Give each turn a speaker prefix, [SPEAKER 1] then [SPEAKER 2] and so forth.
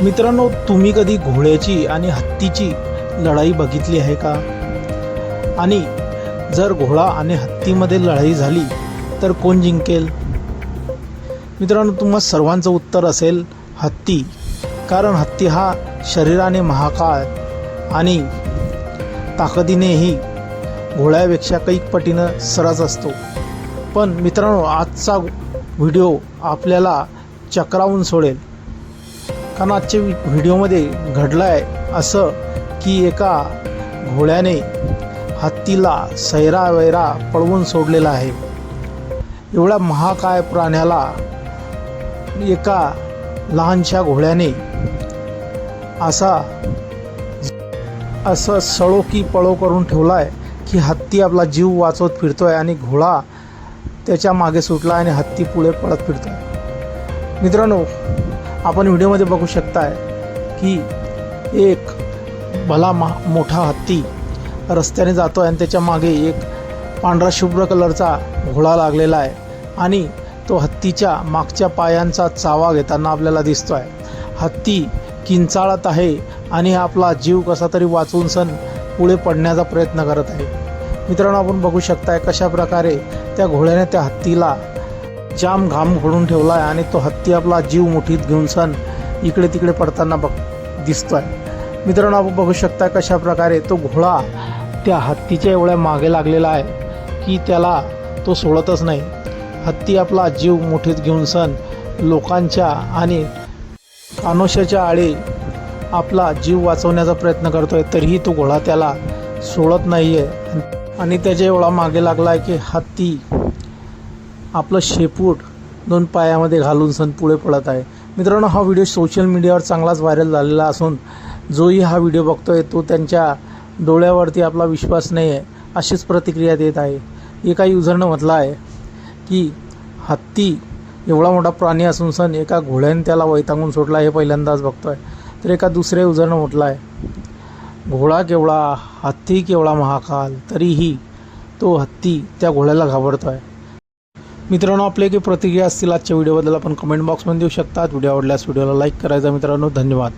[SPEAKER 1] मित्रांनो तुम्ही कधी घोड्याची आणि हत्तीची लढाई बघितली आहे का? आणि जर घोडा आणि हत्तीमध्ये लढाई झाली तर कोण जिंकेल? मित्रांनो तुम्हा सर्वांचं उत्तर असेल हत्ती कारण हत्ती हा शरीराने महाकाळ आणि ताकदीनेही घोड्यापेक्षा कैक पटीनं सरस असतो. पण मित्रांनो आजचा व्हिडिओ आपल्याला चक्रावून सोडेल. कारण आजच्या व्हिडिओमध्ये घडलं आहे असं की एका घोड्याने हत्तीला सैरा वैरा पळवून सोडलेला आहे. एवढ्या महाकाय प्राण्याला एका लहानशा घोड्याने असा असं सळो की पळो करून ठेवला आहे की हत्ती आपला जीव वाचवत फिरतो आहे आणि घोडा त्याच्यामागे सुटला आणि हत्ती पुढे पळत फिरतो आहे मित्रांनो आपण व्हिडिओमध्ये बघू शकताय की एक भला मा मोठा हत्ती रस्त्याने जातो आहे आणि त्याच्यामागे एक पांढरा शुभ्र कलरचा घोडा लागलेला आहे आणि तो हत्तीच्या मागच्या पायांचा चावा घेताना आपल्याला दिसतो आहे हत्ती किंचाळत आहे आणि आपला जीव कसा तरी वाचवून सण पुढे पडण्याचा प्रयत्न करत आहे. मित्रांनो आपण बघू शकताय कशा प्रकारे त्या घोड्याने त्या हत्तीला जाम घाम घडून ठेवला आहे आणि तो हत्ती आपला जीव मुठीत घेऊन सण इकडे तिकडे पडताना बघ दिसतोय. मित्रांनो आपण बघू शकता कशा प्रकारे तो घोडा त्या हत्तीच्या एवढ्या मागे लागलेला आहे की त्याला तो सोडतच नाही. हत्ती आपला जीव मुठीत घेऊन सण लोकांच्या आणि कानोशाच्या आळी आपला जीव वाचवण्याचा प्रयत्न करतोय तरीही तो घोडा त्याला सोडत नाही आहे आणि त्याच्या एवढा मागे लागला आहे की हत्ती आपलं शेपूट दोन पायामध्ये घालून सण पुढे पडत आहे. मित्रांनो हा व्हिडिओ सोशल मीडियावर चांगलाच व्हायरल झालेला असून जोही हा व्हिडिओ बघतोय तो त्यांच्या डोळ्यावरती आपला विश्वास नाही आहे अशीच प्रतिक्रिया देत आहे. एका युजरनं म्हटलं आहे की हत्ती एवढा मोठा प्राणी असून सण एका घोड्याने त्याला वैतांगून सोडला हे पहिल्यांदाच बघतोय. तर एका दुसऱ्या युजरनं म्हटलं आहे घोडा केवढा हत्ती केवढा महाकाल तरीही तो हत्ती त्या घोड्याला घाबरतो आहे मित्रांनो आपले काही प्रतिक्रिया असतील आजच्या व्हिडिओबद्दल आपण कमेंट बॉक्समध्ये देऊ शकतात. व्हिडिओ आवडल्यास व्हिडिओला लाईक करायचा मित्रांनो. धन्यवाद.